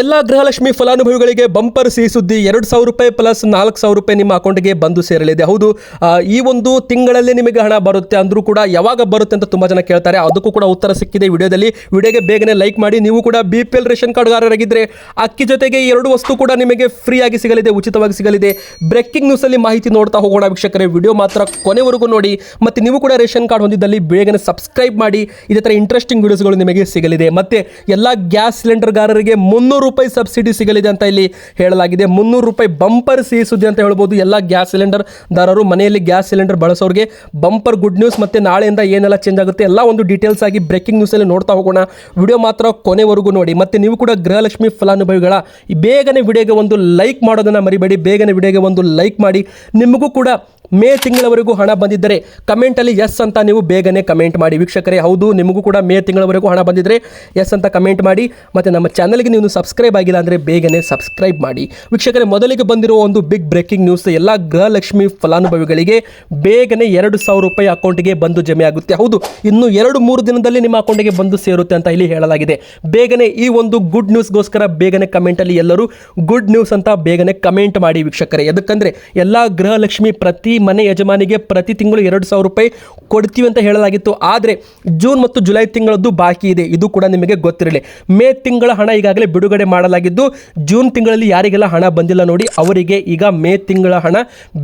ಎಲ್ಲ ಗೃಹಲಕ್ಷ್ಮಿ ಫಲಾನುಭವಿಗಳಿಗೆ ಬಂಪರ್ ಸಿಹಿ ಸುದ್ದಿ ಎರಡು ಸಾವಿರ ರೂಪಾಯಿ ಪ್ಲಸ್ ನಾಲ್ಕು ಸಾವಿರ ರೂಪಾಯಿ ನಿಮ್ಮ ಅಕೌಂಟ್ಗೆ ಬಂದು ಸೇರಲಿದೆ. ಹೌದು ಈ ಒಂದು ತಿಂಗಳಲ್ಲಿ ನಿಮಗೆ ಹಣ ಬರುತ್ತೆ ಅಂದರೂ ಕೂಡ ಯಾವಾಗ ಬರುತ್ತೆ ಅಂತ ತುಂಬ ಜನ ಕೇಳ್ತಾರೆ. ಅದಕ್ಕೂ ಕೂಡ ಉತ್ತರ ಸಿಕ್ಕಿದೆ ವಿಡಿಯೋದಲ್ಲಿ. ವಿಡಿಯೋಗೆ ಬೇಗನೆ ಲೈಕ್ ಮಾಡಿ, ನೀವು ಕೂಡ ಬಿ ಪಿ ಎಲ್ ರೇಷನ್ ಕಾರ್ಡ್ಗಾರರಾಗಿದ್ದರೆ ಅಕ್ಕಿ ಜೊತೆಗೆ ಎರಡು ವಸ್ತು ಕೂಡ ನಿಮಗೆ ಫ್ರೀಯಾಗಿ ಸಿಗಲಿದೆ, ಉಚಿತವಾಗಿ ಸಿಗಲಿದೆ. ಬ್ರೇಕಿಂಗ್ ನ್ಯೂಸಲ್ಲಿ ಮಾಹಿತಿ ನೋಡ್ತಾ ಹೋಗೋಣ ವೀಕ್ಷಕರೇ. ವಿಡಿಯೋ ಮಾತ್ರ ಕೊನೆವರೆಗೂ ನೋಡಿ. ಮತ್ತು ನೀವು ಕೂಡ ರೇಷನ್ ಕಾರ್ಡ್ ಹೊಂದಿದ್ದಲ್ಲಿ ಬೇಗನೆ ಸಬ್ಸ್ಕ್ರೈಬ್ ಮಾಡಿ. ಇದೇ ಥರ ಇಂಟ್ರೆಸ್ಟಿಂಗ್ ವಿಡಿಯೋಸ್ಗಳು ನಿಮಗೆ ಸಿಗಲಿದೆ. ಮತ್ತು ಎಲ್ಲ ಗ್ಯಾಸ್ ಸಿಲಿಂಡರ್ಗಾರರಿಗೆ ಮುನ್ನೂರು ರೂಪಾಯಿ ಸಬ್ಸಿಡಿ ಸಿಗಲಿದೆ ಅಂತ ಇಲ್ಲಿ ಹೇಳಲಾಗಿದೆ. ಮುನ್ನೂರು ರೂಪಾಯಿ ಬಂಪರ್ ಸಿಹಿ ಸುದ್ದಿ ಅಂತ ಹೇಳ್ಬೋದು. ಎಲ್ಲ ಗ್ಯಾಸ್ ಸಿಲಿಂಡರ್ ದಾರರು ಮನೆಯಲ್ಲಿ ಗ್ಯಾಸ್ ಸಿಲಿಂಡರ್ ಬಳಸೋರಿಗೆ ಬಂಪರ್ ಗುಡ್ ನ್ಯೂಸ್ ಮತ್ತು ನಾಳೆಯಿಂದ ಏನೆಲ್ಲ ಚೇಂಜ್ ಆಗುತ್ತೆ ಎಲ್ಲ ಒಂದು ಡೀಟೇಲ್ಸ್ ಆಗಿ ಬ್ರೇಕಿಂಗ್ ನ್ಯೂಸಲ್ಲಿ ನೋಡ್ತಾ ಹೋಗೋಣ. ವಿಡಿಯೋ ಮಾತ್ರ ಕೊನೆವರೆಗೂ ನೋಡಿ. ಮತ್ತು ನೀವು ಕೂಡ ಗೃಹಲಕ್ಷ್ಮಿ ಫಲಾನುಭವಿಗಳ ಬೇಗನೆ ವಿಡಿಯೋಗೆ ಒಂದು ಲೈಕ್ ಮಾಡೋದನ್ನು ಮರಿಬೇಡಿ. ಬೇಗನೆ ವಿಡಿಯೋಗೆ ಒಂದು ಲೈಕ್ ಮಾಡಿ. ನಿಮಗೂ ಕೂಡ ಮೇ ತಿಂಗಳವರೆಗೂ ಹಣ ಬಂದಿದ್ದರೆ ಕಮೆಂಟಲ್ಲಿ ಎಸ್ ಅಂತ ನೀವು ಬೇಗನೆ ಕಮೆಂಟ್ ಮಾಡಿ. ವೀಕ್ಷಕರೇ, ಹೌದು, ನಿಮಗೂ ಕೂಡ ಮೇ ತಿಂಗಳವರೆಗೂ ಹಣ ಬಂದಿದ್ದರೆ ಎಸ್ ಅಂತ ಕಮೆಂಟ್ ಮಾಡಿ. ಮತ್ತು ನಮ್ಮ ಚಾನಲ್ಗೆ ನೀವು ಸಬ್ಸ್ಕ್ರೈಬ್ ಆಗಿಲ್ಲ ಅಂದರೆ ಬೇಗನೆ ಸಬ್ಸ್ಕ್ರೈಬ್ ಮಾಡಿ. ವೀಕ್ಷಕರೇ, ಮೊದಲಿಗೆ ಬಂದಿರುವ ಒಂದು ಬಿಗ್ ಬ್ರೇಕಿಂಗ್ ನ್ಯೂಸ್ ಎಲ್ಲ ಗೃಹಲಕ್ಷ್ಮಿ ಫಲಾನುಭವಿಗಳಿಗೆ ಬೇಗನೆ ಎರಡು ಸಾವಿರ ರೂಪಾಯಿ ಅಕೌಂಟಿಗೆ ಬಂದು ಜಮೆ ಆಗುತ್ತೆ. ಹೌದು, ಇನ್ನು ಎರಡು ಮೂರು ದಿನದಲ್ಲಿ ನಿಮ್ಮ ಅಕೌಂಟಿಗೆ ಬಂದು ಸೇರುತ್ತೆ ಅಂತ ಇಲ್ಲಿ ಹೇಳಲಾಗಿದೆ. ಬೇಗನೆ ಈ ಒಂದು ಗುಡ್ ನ್ಯೂಸ್ಗೋಸ್ಕರ ಬೇಗನೆ ಕಮೆಂಟಲ್ಲಿ ಎಲ್ಲರೂ ಗುಡ್ ನ್ಯೂಸ್ ಅಂತ ಬೇಗನೆ ಕಮೆಂಟ್ ಮಾಡಿ ವೀಕ್ಷಕರೇ. ಯಾಕಂದರೆ ಎಲ್ಲ ಗೃಹಲಕ್ಷ್ಮಿ ಪ್ರತಿ ಮನೆ ಯಜಮಾನಿಗೆ ಪ್ರತಿ ತಿಂಗಳು ಎರಡು ಸಾವಿರ ರೂಪಾಯಿ ಕೊಡ್ತೀವಿ ಅಂತ ಹೇಳಲಾಗಿತ್ತು. ಆದರೆ ಜೂನ್ ಮತ್ತು ಜುಲೈ ತಿಂಗಳದ್ದು ಬಾಕಿ ಇದೆ. ಇದು ಕೂಡ ನಿಮಗೆ ಗೊತ್ತಿರಲಿ. ಮೇ ತಿಂಗಳ ಹಣ ಈಗಾಗಲೇ ಬಿಡುಗಡೆ ಮಾಡಲಾಗಿದ್ದು, ಜೂನ್ ತಿಂಗಳಲ್ಲಿ ಯಾರಿಗೆಲ್ಲ ಹಣ ಬಂದಿಲ್ಲ ನೋಡಿ, ಅವರಿಗೆ ಈಗ ಮೇ ತಿಂಗಳ ಹಣ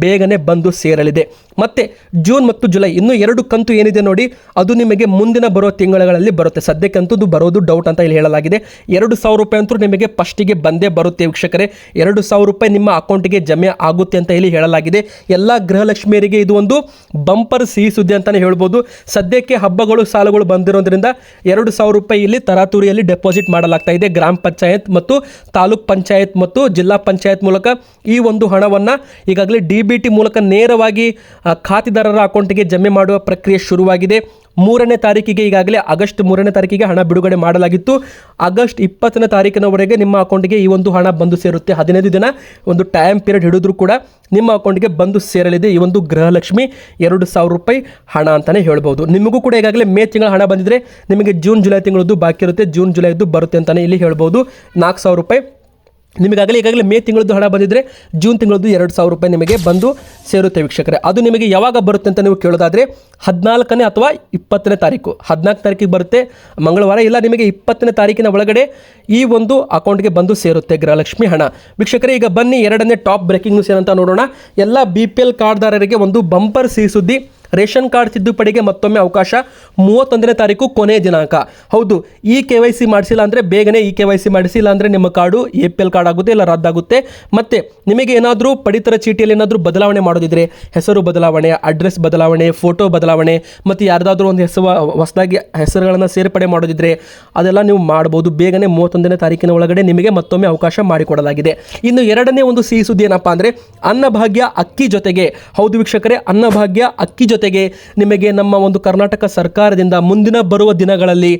ಬೇಗನೆ ಬಂದು ಸೇರಲಿದೆ. ಮತ್ತೆ ಜೂನ್ ಮತ್ತು ಜುಲೈ ಇನ್ನೂ ಎರಡು ಕಂತು ಏನಿದೆ ನೋಡಿ, ಅದು ನಿಮಗೆ ಮುಂದಿನ ಬರೋ ತಿಂಗಳಲ್ಲಿ ಬರುತ್ತೆ. ಸದ್ಯಕ್ಕಂತದ್ದು ಬರೋದು ಡೌಟ್ ಅಂತ ಇಲ್ಲಿ ಹೇಳಲಾಗಿದೆ. ಎರಡು ಸಾವಿರ ರೂಪಾಯಿ ಅಂತೂ ನಿಮಗೆ ಫಸ್ಟಿಗೆ ಬಂದೇ ಬರುತ್ತೆ ವೀಕ್ಷಕರೇ. ಎರಡು ಸಾವಿರ ರೂಪಾಯಿ ನಿಮ್ಮ ಅಕೌಂಟಿಗೆ ಜಮೆ ಆಗುತ್ತೆ ಅಂತ ಇಲ್ಲಿ ಹೇಳಲಾಗಿದೆ. ಎಲ್ಲ ಗೃಹಲಕ್ಷ್ಮಿಯರಿಗೆ ಇದು ಒಂದು ಬಂಪರ್ ಸಿಹಿ ಸುದ್ದಿ ಅಂತಲೇ ಹೇಳ್ಬೋದು. ಸದ್ಯಕ್ಕೆ ಹಬ್ಬಗಳು, ಸಾಲಗಳು ಬಂದಿರೋದ್ರಿಂದ ಎರಡು ಸಾವಿರ ರೂಪಾಯಿ ಇಲ್ಲಿ ತರಾತುರಿಯಲ್ಲಿ ಡೆಪಾಸಿಟ್ ಮಾಡಲಾಗ್ತಾ ಇದೆ ಗ್ರಾಮ ಪಂಚಾಯತ್ ಮತ್ತು ತಾಲೂಕ್ ಪಂಚಾಯತ್ ಮತ್ತು ಜಿಲ್ಲಾ ಪಂಚಾಯತ್ ಮೂಲಕ ಈ ಒಂದು ಹಣವನ್ನು ಈಗಾಗಲೇ ಡಿ ಬಿ ಟಿ ಮೂಲಕ ನೇರವಾಗಿ ಖಾತೆದಾರರ ಅಕೌಂಟಿಗೆ ಜಮೆ ಮಾಡುವ ಪ್ರಕ್ರಿಯೆ ಶುರುವಾಗಿದೆ. ಮೂರನೇ ತಾರೀಕಿಗೆ ಈಗಾಗಲೇ ಆಗಸ್ಟ್ ಮೂರನೇ ತಾರೀಕಿಗೆ ಹಣ ಬಿಡುಗಡೆ ಮಾಡಲಾಗಿತ್ತು. ಆಗಸ್ಟ್ ಇಪ್ಪತ್ತನೇ ತಾರೀಕಿನವರೆಗೆ ನಿಮ್ಮ ಅಕೌಂಟಿಗೆ ಈ ಒಂದು ಹಣ ಬಂದು ಸೇರುತ್ತೆ. ಹದಿನೈದು ದಿನ ಒಂದು ಟೈಮ್ ಪೀರಿಯಡ್ ಹಿಡಿದ್ರು ಕೂಡ ನಿಮ್ಮ ಅಕೌಂಟ್ಗೆ ಬಂದು ಸೇರಲಿದೆ ಈ ಒಂದು ಗೃಹಲಕ್ಷ್ಮಿ. ಎರಡು ಸಾವಿರ ರೂಪಾಯಿ ಹಣ ಅಂತಲೇ ಹೇಳ್ಬೋದು. ನಿಮಗೂ ಕೂಡ ಈಗಾಗಲೇ ಮೇ ತಿಂಗಳ ಹಣ ಬಂದಿದ್ರೆ ನಿಮಗೆ ಜೂನ್, ಜುಲೈ ತಿಂಗಳದ್ದು ಬಾಕಿ ಇರುತ್ತೆ. ಜೂನ್, ಜುಲೈದು ಬರುತ್ತೆ ಅಂತಲೇ ಇಲ್ಲಿ ಹೇಳ್ಬೋದು. ನಾಲ್ಕು ಸಾವಿರ ರೂಪಾಯಿ ನಿಮಗಾಗಲೇ ಈಗಾಗಲೇ ಮೇ ತಿಂಗಳದ್ದು ಹಣ ಬಂದಿದ್ದರೆ ಜೂನ್ ತಿಂಗಳದ್ದು ಎರಡು ಸಾವಿರ ರೂಪಾಯಿ ನಿಮಗೆ ಬಂದು ಸೇರುತ್ತೆ ವೀಕ್ಷಕರೇ. ಅದು ನಿಮಗೆ ಯಾವಾಗ ಬರುತ್ತೆ ಅಂತ ನೀವು ಕೇಳೋದಾದರೆ ಹದಿನಾಲ್ಕನೇ ಅಥವಾ ಇಪ್ಪತ್ತನೇ ತಾರೀಕು. ಹದಿನಾಲ್ಕು ತಾರೀಕಿಗೆ ಬರುತ್ತೆ. ಮಂಗಳವಾರ ಇಲ್ಲ, ನಿಮಗೆ ಇಪ್ಪತ್ತನೇ ತಾರೀಕಿನ ಒಳಗಡೆ ಈ ಒಂದು ಅಕೌಂಟ್ಗೆ ಬಂದು ಸೇರುತ್ತೆ ಗೃಹಲಕ್ಷ್ಮಿ ಹಣ. ವೀಕ್ಷಕರೇ, ಈಗ ಬನ್ನಿ ಎರಡನೇ ಟಾಪ್ ಬ್ರೇಕಿಂಗ್ ನ್ಯೂಸ್ ಏನಂತ ನೋಡೋಣ. ಎಲ್ಲ ಬಿ ಪಿ ಎಲ್ ಕಾರ್ಡ್ದಾರರಿಗೆ ಒಂದು ಬಂಪರ್ ಸಿಹಿ ಸುದ್ದಿ. ರೇಷನ್ ಕಾರ್ಡ್ ತಿದ್ದುಪಡಿಗೆ ಮತ್ತೊಮ್ಮೆ ಅವಕಾಶ. ಮೂವತ್ತೊಂದನೇ ತಾರೀಕು ಕೊನೆಯ ದಿನಾಂಕ. ಹೌದು, ಈ ಕೆ ವೈ ಸಿ ಮಾಡಿಸಿಲ್ಲ ಅಂದರೆ ಬೇಗನೆ ಈ ಕೆ ವೈ ಸಿ ಮಾಡಿಸಿಲ್ಲ ಅಂದರೆ ನಿಮ್ಮ card A P L card ಆಗುತ್ತೆ ಇಲ್ಲ ರದ್ದಾಗುತ್ತೆ ಮತ್ತು ನಿಮಗೆ ಏನಾದರೂ ಪಡಿತರ ಚೀಟಿಯಲ್ಲಿ ಏನಾದರೂ ಬದಲಾವಣೆ ಮಾಡೋದಿದ್ರೆ ಹೆಸರು ಬದಲಾವಣೆ, ಅಡ್ರೆಸ್ ಬದಲಾವಣೆ, ಫೋಟೋ ಬದಲಾವಣೆ, ಮತ್ತು ಯಾರ್ದಾದ್ರೂ ಒಂದು ಹೆಸರು ಹೊಸದಾಗಿ ಹೆಸರುಗಳನ್ನು ಸೇರ್ಪಡೆ ಮಾಡೋದಿದ್ರೆ ಅದೆಲ್ಲ ನೀವು ಮಾಡ್ಬೋದು. ಬೇಗನೆ ಮೂವತ್ತೊಂದನೇ ತಾರೀಕಿನ ಒಳಗಡೆ ನಿಮಗೆ ಮತ್ತೊಮ್ಮೆ ಅವಕಾಶ ಮಾಡಿಕೊಡಲಾಗಿದೆ. ಇನ್ನು ಎರಡನೇ ಒಂದು ಸಿಹಿ ಸುದ್ದಿ ಏನಪ್ಪ ಅಂದರೆ, ಅನ್ನಭಾಗ್ಯ ಅಕ್ಕಿ ಜೊತೆಗೆ. ಹೌದು ವೀಕ್ಷಕರೇ, ಅನ್ನಭಾಗ್ಯ ಅಕ್ಕಿ ಜೊತೆಗೆ ನಿಮಗೆ ನಮ್ಮ ಒಂದು ಕರ್ನಾಟಕ ಸರ್ಕಾರದಿಂದ ಮುಂದಿನ ಬರುವ ದಿನಗಳಲ್ಲಿ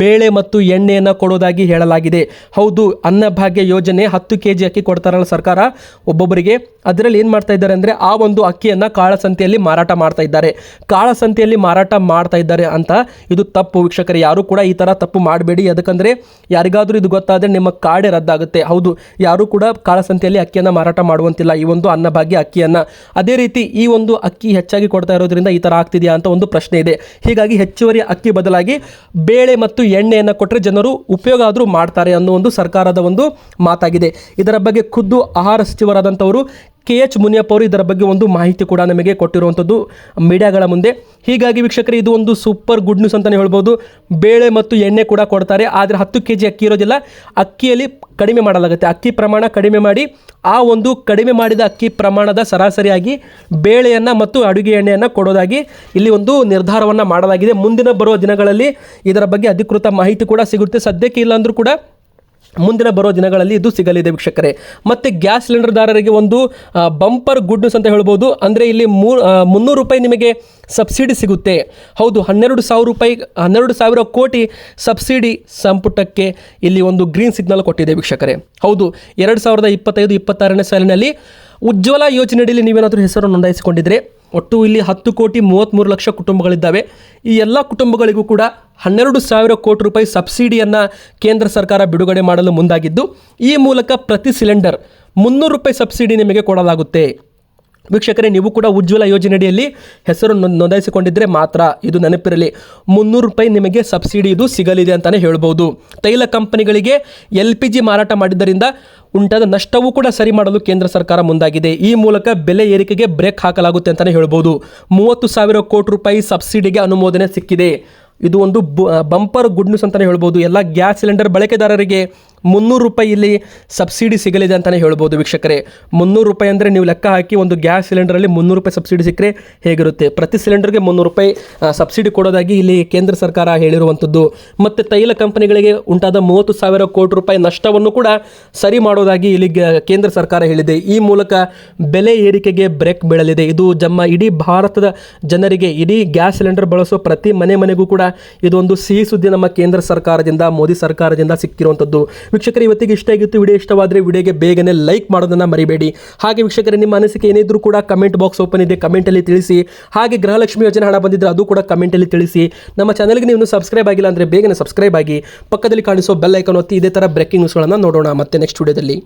ಬೇಳೆ ಮತ್ತು ಎಣ್ಣೆಯನ್ನು ಕೊಡೋದಾಗಿ ಹೇಳಲಾಗಿದೆ. ಹೌದು, ಅನ್ನಭಾಗ್ಯ ಯೋಜನೆ ಹತ್ತು ಕೆ ಜಿ ಅಕ್ಕಿ ಕೊಡ್ತಾರಲ್ಲ ಸರ್ಕಾರ. ಒಬ್ಬೊಬ್ಬರಿಗೆ ಅದರಲ್ಲಿ ಏನು ಮಾಡ್ತಾ ಇದ್ದಾರೆ ಅಂದರೆ ಆ ಒಂದು ಅಕ್ಕಿಯನ್ನು ಕಾಳಸಂತೆಯಲ್ಲಿ ಮಾರಾಟ ಮಾಡ್ತಾ ಇದ್ದಾರೆ. ಕಾಳಸಂತೆಯಲ್ಲಿ ಮಾರಾಟ ಮಾಡ್ತಾ ಇದ್ದಾರೆ ಅಂತ ಇದು ತಪ್ಪು. ವೀಕ್ಷಕರು, ಯಾರು ಕೂಡ ಈ ಥರ ತಪ್ಪು ಮಾಡಬೇಡಿ. ಯಾಕಂದರೆ ಯಾರಿಗಾದರೂ ಇದು ಗೊತ್ತಾದರೆ ನಿಮ್ಮ ಕಾಡೇ ರದ್ದಾಗುತ್ತೆ. ಹೌದು, ಯಾರು ಕೂಡ ಕಾಳಸಂತೆಯಲ್ಲಿ ಅಕ್ಕಿಯನ್ನು ಮಾರಾಟ ಮಾಡುವಂತಿಲ್ಲ. ಈ ಒಂದು ಅನ್ನಭಾಗ್ಯ ಅಕ್ಕಿಯನ್ನು. ಅದೇ ರೀತಿ ಈ ಒಂದು ಅಕ್ಕಿ ಹೆಚ್ಚಾಗಿ ಕೊಡ್ತಾ ಇರೋದ್ರಿಂದ ಈ ಥರ ಆಗ್ತಿದೆಯಾ ಅಂತ ಒಂದು ಪ್ರಶ್ನೆ ಇದೆ. ಹೀಗಾಗಿ ಹೆಚ್ಚುವರಿ ಅಕ್ಕಿ ಬದಲಾಗಿ ಬೇಳೆ ಮತ್ತು ಎಣ್ಣೆಯನ್ನು ಕೊಟ್ಟರೆ ಜನರು ಉಪಯೋಗ ಆದರೂ ಮಾಡ್ತಾರೆ ಅನ್ನೋ ಒಂದು ಸರ್ಕಾರದ ಒಂದು ಮಾತಾಗಿದೆ. ಇದರ ಬಗ್ಗೆ ಖುದ್ದು ಆಹಾರ ಸಚಿವರಾದಂಥವರು ಕೆ ಎಚ್ ಮುನಿಯಪ್ಪ ಅವರು ಇದರ ಬಗ್ಗೆ ಒಂದು ಮಾಹಿತಿ ಕೂಡ ನಮಗೆ ಕೊಟ್ಟಿರುವಂಥದ್ದು ಮೀಡಿಯಾಗಳ ಮುಂದೆ. ಹೀಗಾಗಿ ವೀಕ್ಷಕರೇ, ಇದು ಒಂದು ಸೂಪರ್ ಗುಡ್ ನ್ಯೂಸ್ ಅಂತಲೇ ಹೇಳ್ಬೋದು. ಬೇಳೆ ಮತ್ತು ಎಣ್ಣೆ ಕೂಡ ಕೊಡ್ತಾರೆ. ಆದರೆ ಹತ್ತು ಕೆ ಜಿ ಅಕ್ಕಿ ಇರೋದಿಲ್ಲ. ಅಕ್ಕಿಯಲ್ಲಿ ಕಡಿಮೆ ಮಾಡಲಾಗುತ್ತೆ. ಅಕ್ಕಿ ಪ್ರಮಾಣ ಕಡಿಮೆ ಮಾಡಿ, ಆ ಒಂದು ಕಡಿಮೆ ಮಾಡಿದ ಅಕ್ಕಿ ಪ್ರಮಾಣದ ಸರಾಸರಿಯಾಗಿ ಬೇಳೆಯನ್ನು ಮತ್ತು ಅಡುಗೆ ಎಣ್ಣೆಯನ್ನು ಕೊಡೋದಾಗಿ ಇಲ್ಲಿ ಒಂದು ನಿರ್ಧಾರವನ್ನು ಮಾಡಲಾಗಿದೆ. ಮುಂದಿನ ಬರುವ ದಿನಗಳಲ್ಲಿ ಇದರ ಬಗ್ಗೆ ಅಧಿಕೃತ ಮಾಹಿತಿ ಕೂಡ ಸಿಗುತ್ತೆ. ಸದ್ಯಕ್ಕೆ ಇಲ್ಲ ಅಂದರೂ ಕೂಡ ಮುಂದಿನ ಬರೋ ದಿನಗಳಲ್ಲಿ ಇದು ಸಿಗಲಿದೆ ವೀಕ್ಷಕರೇ. ಮತ್ತು ಗ್ಯಾಸ್ ಸಿಲಿಂಡರ್ದಾರರಿಗೆ ಒಂದು ಬಂಪರ್ ಗುಡ್ ನ್ಯೂಸ್ ಅಂತ ಹೇಳ್ಬೋದು. ಅಂದರೆ ಇಲ್ಲಿ ಮೂ ಆ, ಮುನ್ನೂರು ರೂಪಾಯಿ ನಿಮಗೆ ಸಬ್ಸಿಡಿ ಸಿಗುತ್ತೆ. ಹೌದು ಹನ್ನೆರಡು ಸಾವಿರ ರೂಪಾಯಿ ಹನ್ನೆರಡು ಸಾವಿರ ಕೋಟಿ ಸಬ್ಸಿಡಿ ಸಂಪುಟಕ್ಕೆ ಇಲ್ಲಿ ಒಂದು ಗ್ರೀನ್ ಸಿಗ್ನಲ್ ಕೊಟ್ಟಿದೆ ವೀಕ್ಷಕರೇ. ಹೌದು ಎರಡು ಸಾವಿರದ ಇಪ್ಪತ್ತೈದು ಇಪ್ಪತ್ತಾರನೇ ಸಾಲಿನಲ್ಲಿ ಉಜ್ವಲ ಯೋಜನೆಯಡಿಯಲ್ಲಿ ನೀವೇನಾದರೂ ಹೆಸರು ನೋಂದಾಯಿಸಿಕೊಂಡಿದ್ರೆ ಒಟ್ಟು ಇಲ್ಲಿ ಹತ್ತು ಕೋಟಿ ಮೂವತ್ತ್ಮೂರು ಲಕ್ಷ ಕುಟುಂಬಗಳಿದ್ದಾವೆ. ಈ ಎಲ್ಲ ಕುಟುಂಬಗಳಿಗೂ ಕೂಡ ಹನ್ನೆರಡು ಸಾವಿರ ಕೋಟಿ ರೂಪಾಯಿ ಸಬ್ಸಿಡಿಯನ್ನು ಕೇಂದ್ರ ಸರ್ಕಾರ ಬಿಡುಗಡೆ ಮಾಡಲು ಮುಂದಾಗಿದ್ದು, ಈ ಮೂಲಕ ಪ್ರತಿ ಸಿಲಿಂಡರ್ ಮುನ್ನೂರು ರೂಪಾಯಿ ಸಬ್ಸಿಡಿ ನಿಮಗೆ ಕೊಡಲಾಗುತ್ತೆ. ವೀಕ್ಷಕರೇ, ನೀವು ಕೂಡ ಉಜ್ವಲ ಯೋಜನೆಯಡಿಯಲ್ಲಿ ಹೆಸರು ನೋಂದಾಯಿಸಿಕೊಂಡಿದ್ದರೆ ಮಾತ್ರ ಇದು ನೆನಪಿರಲಿ. ಮುನ್ನೂರು ರೂಪಾಯಿ ನಿಮಗೆ ಸಬ್ಸಿಡಿ ಇದು ಸಿಗಲಿದೆ ಅಂತಲೇ ಹೇಳ್ಬೋದು. ತೈಲ ಕಂಪನಿಗಳಿಗೆ ಎಲ್ ಪಿ ಜಿ ಮಾರಾಟ ಮಾಡಿದ್ದರಿಂದ ಉಂಟಾದ ನಷ್ಟವೂ ಕೂಡ ಸರಿ ಮಾಡಲು ಕೇಂದ್ರ ಸರ್ಕಾರ ಮುಂದಾಗಿದೆ. ಈ ಮೂಲಕ ಬೆಲೆ ಏರಿಕೆಗೆ ಬ್ರೇಕ್ ಹಾಕಲಾಗುತ್ತೆ ಅಂತಲೇ ಹೇಳ್ಬೋದು. ಮೂವತ್ತು ಸಾವಿರ ಕೋಟಿ ರೂಪಾಯಿ ಸಬ್ಸಿಡಿಗೆ ಅನುಮೋದನೆ ಸಿಕ್ಕಿದೆ. ಇದು ಒಂದು ಬಂಪರ್ ಗುಡ್ ನ್ಯೂಸ್ ಅಂತಲೇ ಹೇಳ್ಬೋದು. ಎಲ್ಲ ಗ್ಯಾಸ್ ಸಿಲಿಂಡರ್ ಬಳಕೆದಾರರಿಗೆ ಮುನ್ನೂರು ರೂಪಾಯಿ ಇಲ್ಲಿ ಸಬ್ಸಿಡಿ ಸಿಗಲಿದೆ ಅಂತಲೇ ಹೇಳ್ಬೋದು ವೀಕ್ಷಕರೇ. ಮುನ್ನೂರು ರೂಪಾಯಿ ಅಂದರೆ ನೀವು ಲೆಕ್ಕ ಹಾಕಿ ಒಂದು ಗ್ಯಾಸ್ ಸಿಲಿಂಡರಲ್ಲಿ ಮುನ್ನೂರು ರೂಪಾಯಿ ಸಬ್ಸಿಡಿ ಸಿಕ್ಕರೆ ಹೇಗಿರುತ್ತೆ? ಪ್ರತಿ ಸಿಲಿಂಡರ್ಗೆ ಮುನ್ನೂರು ರೂಪಾಯಿ ಸಬ್ಸಿಡಿ ಕೊಡೋದಾಗಿ ಇಲ್ಲಿ ಕೇಂದ್ರ ಸರ್ಕಾರ ಹೇಳಿರುವಂಥದ್ದು ಮತ್ತು ತೈಲ ಕಂಪನಿಗಳಿಗೆ ಉಂಟಾದ ಮೂವತ್ತು ಸಾವಿರ ಕೋಟಿ ರೂಪಾಯಿ ನಷ್ಟವನ್ನು ಕೂಡ ಸರಿ ಮಾಡೋದಾಗಿ ಇಲ್ಲಿ ಕೇಂದ್ರ ಸರ್ಕಾರ ಹೇಳಿದೆ. ಈ ಮೂಲಕ ಬೆಲೆ ಏರಿಕೆಗೆ ಬ್ರೇಕ್ ಬೀಳಲಿದೆ. ಇದು ಜಮ್ಮ ಇಡೀ ಭಾರತದ ಜನರಿಗೆ ಇಡೀ ಗ್ಯಾಸ್ ಸಿಲಿಂಡರ್ ಬಳಸೋ ಪ್ರತಿ ಮನೆ ಮನೆಗೂ ಕೂಡ ಇದೊಂದು ಸಿಹಿ ಸುದ್ದಿ ನಮ್ಮ ಕೇಂದ್ರ ಸರ್ಕಾರದಿಂದ, ಮೋದಿ ಸರ್ಕಾರದಿಂದ ಸಿಕ್ಕಿರುವಂಥದ್ದು ವೀಕ್ಷಕರು, ಇವತ್ತಿಗೆ ಇಷ್ಟ ಆಗಿತ್ತು ವಿಡಿಯೋ ಇಷ್ಟವಾದರೆ ವಿಡಿಯೋಗೆ ಬೇಗನೆ ಲೈಕ್ ಮಾಡೋದನ್ನು ಮರಿಬೇಡಿ. ಹಾಗೆ ವೀಕ್ಷಕರೇ, ನಿಮ್ಮ ಅನಿಸಿಕೆ ಏನಿದ್ರು ಕೂಡ ಕಮೆಂಟ್ ಬಾಕ್ಸ್ ಓಪನ್ ಇದೆ ಕಮೆಂಟಲ್ಲಿ ತಿಳಿಸಿ. ಹಾಗೆ ಗೃಹಲಕ್ಷ್ಮಿ ಯೋಜನೆ ಹಣ ಬಂದಿದ್ರೆ ಅದು ಕೂಡ ಕಮೆಂಟಲ್ಲಿ ತಿಳಿಸಿ. ನಮ್ಮ ಚಾನಲ್ಗೆ ನೀವು ಸಬ್ಸ್ಕ್ರೈಬ್ ಆಗಿಲ್ಲ ಅಂದರೆ ಬೇಗನೆ ಸಬ್ಸ್ಕ್ರೈಬ್ ಆಗಿ. ಪಕ್ಕದಲ್ಲಿ ಕಾಣಿಸೋ ಬೆಲ್ ಐಕನ್ ಒತ್ತಿ, ಇದೇ ಥರ ಬ್ರೇಕಿಂಗ್ ನ್ಯೂಸ್ಗಳನ್ನು ನೋಡೋಣ. ಮತ್ತೆ ನೆಕ್ಸ್ಟ್ ವಿಡಿಯೋದಲ್ಲಿ